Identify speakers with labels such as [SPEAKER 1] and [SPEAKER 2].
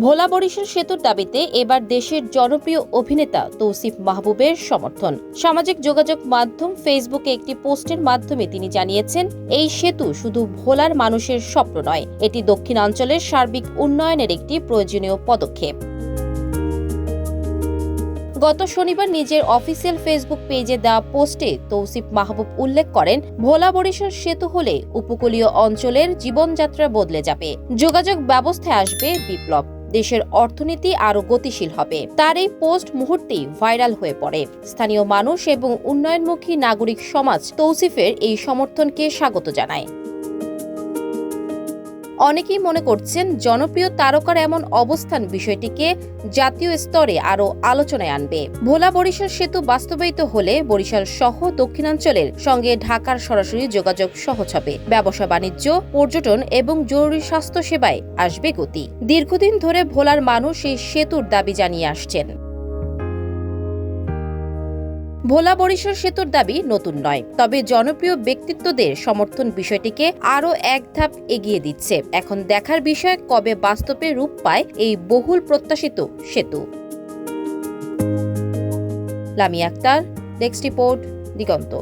[SPEAKER 1] ভোলা বরিশাল সেতুর দাবিতে এবার দেশের জনপ্রিয় অভিনেতা তৌসিফ মাহবুবের সমর্থন। সামাজিক যোগাযোগ মাধ্যম ফেসবুকে একটি পোস্টের মাধ্যমে তিনি জানিয়েছেন, এই সেতু শুধু ভোলার মানুষের স্বপ্ন নয়, এটি দক্ষিণাঞ্চলের সার্বিক উন্নয়নের একটি প্রয়োজনীয় পদক্ষেপ। গত শনিবার নিজের অফিসিয়াল ফেসবুক পেজে দেওয়া পোস্টে তৌসিফ মাহবুব উল্লেখ করেন, ভোলা বরিশাল সেতু হলে উপকূলীয় অঞ্চলের জীবনযাত্রা বদলে যাবে, যোগাযোগ ব্যবস্থায় আসবে বিপ্লব। দেশের অর্থনীতি আরও গতিশীল হবে। তার এই পোস্ট মুহূর্তেই ভাইরাল হয়ে পড়ে। স্থানীয় মানুষ এবং উন্নয়নমুখী নাগরিক সমাজ তৌসিফের এই সমর্থনকে স্বাগত জানায়। অনেকেই মনে করছেন জনপ্রিয় তারকার এমন অবস্থান বিষয়টিকে জাতীয় স্তরে আরও আলোচনায় আনবে। ভোলা বরিশাল সেতু বাস্তবায়িত হলে বরিশাল সহ দক্ষিণাঞ্চলের সঙ্গে ঢাকার সরাসরি যোগাযোগ সহজ হবে। ব্যবসা, বাণিজ্য, পর্যটন এবং জরুরি স্বাস্থ্য সেবায় আসবে গতি। দীর্ঘদিন ধরে ভোলার মানুষ এই সেতুর দাবি জানিয়ে আসছেন। ভোলা বরিশাল সেতুর দাবি নতুন নয়, তবে জনপ্রিয় ব্যক্তিত্বদের সমর্থন বিষয়টিকে আরও এক ধাপ এগিয়ে দিচ্ছে। এখন দেখার বিষয়, কবে বাস্তবে রূপ পায় এই বহুল প্রত্যাশিত সেতু। Lami Akter desk report Diganta.